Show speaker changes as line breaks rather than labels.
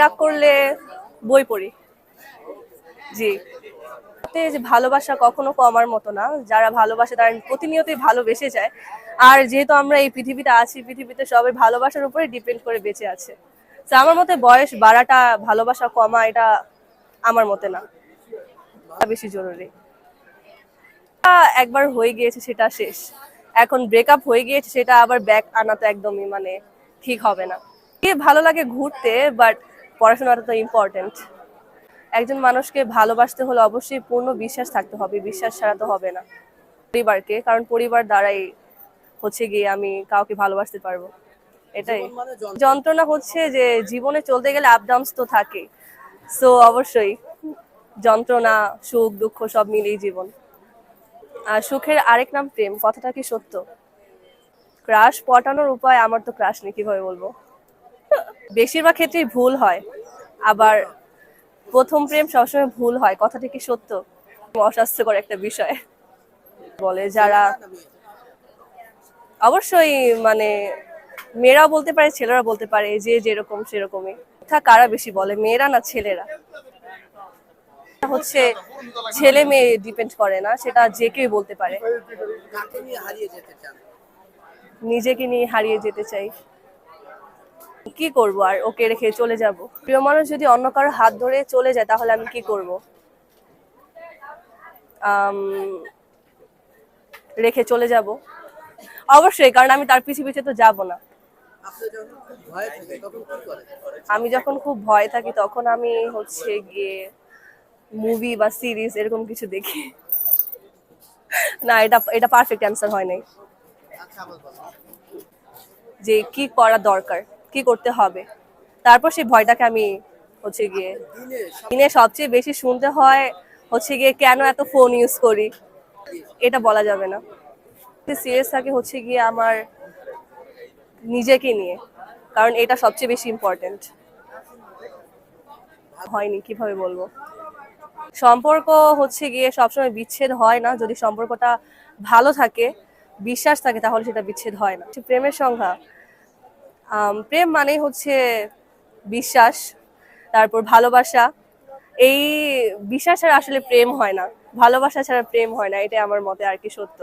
রাগ করলে বই পড়ি। জি। যে ভালোবাসা কখনো কমার মতো না। যারা ভালোবাসে তারা প্রতিনিয়তই ভালোবেসে যায়। আর যেহেতু আমরা এই পৃথিবীতে আছি, পৃথিবীতে সবাই ভালোবাসার উপরে ডিপেন্ড করে বেঁচে আছে। তো আমার মতে বয়স বাড়াটা, ভালোবাসা কমা এটা আমার মতে না। বেশি জরুরি। একবার হয়ে গিয়েছে, সেটা শেষ। এখন ব্রেকআপ হয়ে গিয়েছে, সেটা আবার ব্যাক আনা তো একদমই মানে ঠিক হবে না। ভালো লাগে ঘুরতে বাট পড়াশোনাটা তো ইম্পর্টেন্ট একজন মানুষকে ভালোবাসতে হলে অবশ্যই পূর্ণ বিশ্বাস থাকতে হবে বিশ্বাস ছাড়া তো হবে না। পরিবারকে কারণ পরিবার দ্বারাই হচ্ছে গিয়ে আমি কাউকে ভালোবাসতে পারব। এটাই।
মানে যন্ত্রণা।
যন্ত্রণা হচ্ছে যে জীবনে চলতে গেলে আপ ডাউনস তো থাকে। সো অবশ্যই যন্ত্রণা সুখ দুঃখ সব মিলেই জীবন। আর সুখের আরেক নাম প্রেম কথাটা কি সত্য? ক্রাশ পটানোর উপায় আমার তো ক্রাশ নেই কীভাবে বলব? বেশিরভাগ ক্ষেত্রেই ভুল হয়। আবার প্রথম প্রেম সবসময় ভুল হয়, কথাটা কি সত্য? অস্বাস্থ্যকর একটা বিষয়। বলে যারা অবশ্যই মানে মেয়েরাও বলতে পারে ছেলেরা বলতে পারে, যে যেরকম সেরকমই। কথা কারা বেশি বলে, মেয়েরা না ছেলেরা? হচ্ছে ছেলে মেয়ে ডিপেন্ড করে না, সেটা যে কেউ বলতে পারে। নিজেকে নিয়ে হারিয়ে যেতে চাই কি করব আর ওকে রেখে চলে যাব? প্রিয় মানুষ যদি অন্য কারও হাত ধরে চলে যায় তাহলে আমি কি করব? রেখে চলে যাব। অবশ্যই কারণ আমি তার পিছে পিছে তো যাব না।
আপনি যখন খুব ভয় থাকে তখন কি করেন?
আমি যখন খুব ভয় থাকি তখন আমি হচ্ছে গিয়ে মুভি বা সিরিজ এরকম কিছু দেখি। না এটা এটা পারফেক্ট অ্যান্সার হয় নাই।
আচ্ছা
যে কি করা দরকার? কি করতে হবে? তারপর সেই ভয়টাকে আমি হচ্ছে গিয়ে
দিনে
সবচেয়ে বেশি শুনতে হয় হচ্ছে গিয়ে কেন এত ফোন ইউজ করি? এটা বলা যাবে না। সিরিয়াস থাকে হচ্ছে গিয়ে আমার নিজেকে নিয়ে কারণ এটা সবচেয়ে বেশি ইম্পর্টেন্ট হয়নি কীভাবে বলব? সম্পর্ক হচ্ছে গিয়ে সবসময় বিচ্ছেদ হয় না। যদি সম্পর্কটা ভালো থাকে বিশ্বাস থাকে তাহলে সেটা বিচ্ছেদ হয় না। প্রেমের আম, প্রেম মানেই হচ্ছে বিশ্বাস, তারপর ভালোবাসা। এই বিশ্বাস ছাড়া আসলে প্রেম হয় না। ভালোবাসা ছাড়া প্রেম হয় না, এটাই আমার মতে আর কি সত্য।